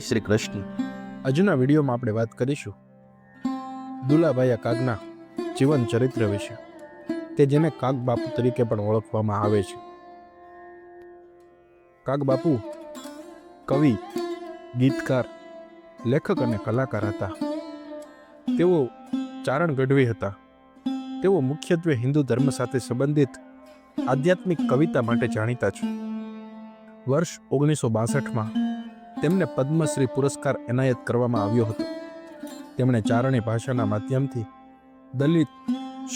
શ્રી કૃષ્ણ. આજના વિડીયોમાં આપણે વાત કરીશું દુલાભાયા કાગના જીવન ચરિત્ર વિશે. તે જેને કાગ બાપુ તરીકે પણ ઓળખવામાં આવે છે. કાગ બાપુ કવિ, ગીતકાર, લેખક અને કલાકાર હતા. તેઓ ચારણ ગઢવી હતા. તેઓ મુખ્યત્વે હિન્દુ ધર્મ સાથે સંબંધિત આધ્યાત્મિક કવિતા માટે જાણીતા છે. વર્ષ ઓગણીસો બાસઠમાં તેમને પદ્મશ્રી પુરસ્કાર એનાયત કરવામાં આવ્યો હતો. તેમણે ચારણી ભાષાના માધ્યમથી દલિત,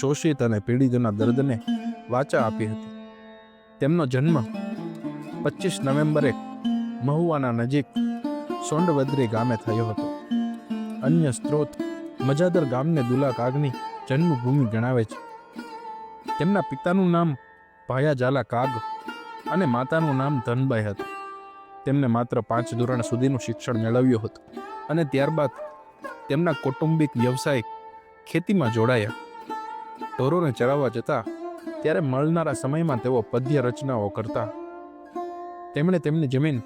શોષિત અને પીડિતોના દર્દને વાચા આપી હતી. તેમનો જન્મ પચીસ નવેમ્બરે મહુવાના નજીક સોંડવદરી ગામે થયો હતો. અન્ય સ્ત્રોત મજાદર ગામને દુલા કાગની જન્મભૂમિ ગણાવે છે. તેમના પિતાનું નામ ભાયા ઝાલા કાગ અને માતાનું નામ ધનબાઈ હતું. તેમને માત્ર પાંચ ધોરણ સુધીનું શિક્ષણ મેળવ્યું હતું. અને ત્યારબાદ તેમના કૌટુંબિક વ્યવસાય ખેતીમાં જોડાયા. ઢોરોને ચરાવવા જતા ત્યારે મળનારા સમયમાં તેઓ પદ્ય રચનાઓ કરતા. તેમણે તેમની જમીન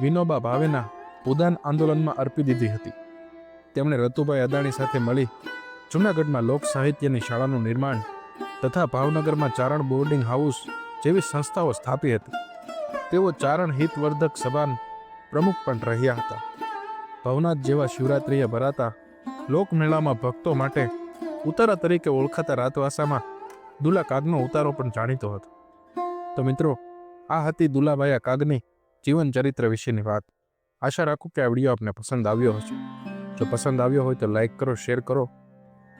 વિનોબા ભાવેના ઉદાન આંદોલનમાં અર્પી દીધી હતી. તેમણે રતુભાઈ અદાણી સાથે મળી જૂનાગઢમાં લોક સાહિત્યની શાળાનું નિર્માણ તથા ભાવનગરમાં ચારણ બોર્ડિંગ હાઉસ જેવી સંસ્થાઓ સ્થાપી હતી. તેઓ ચારણ હિતવર્ધક સભાન પ્રમુખ પણ રહ્યા હતા. ભવનાથ જેવા શિવરાત્રિએ ભરાતા લોકમેળામાં ભક્તો માટે ઉતારા તરીકે ઓળખાતા રાતવાસામાં દુલા કાગનો ઉતારો પણ જાણીતો હતો. તો મિત્રો, આ હતી દુલાભાયા કાગની જીવન ચરિત્ર વિશેની વાત. આશા રાખું કે આ વીડિયો આપને પસંદ આવ્યો હશે. જો પસંદ આવ્યો હોય તો લાઈક કરો, શેર કરો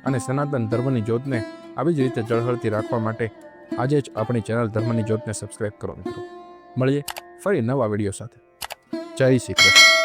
અને સનાતન ધર્મની જ્યોતને આવી જ રીતે ઝળહળતી રાખવા માટે આજે જ આપણી ચેનલ ધર્મની જ્યોતને સબસ્ક્રાઈબ કરો મિત્રો. મળીએ ફરી નવા વીડિયો સાથે. જય શ્રી કૃષ્ણ.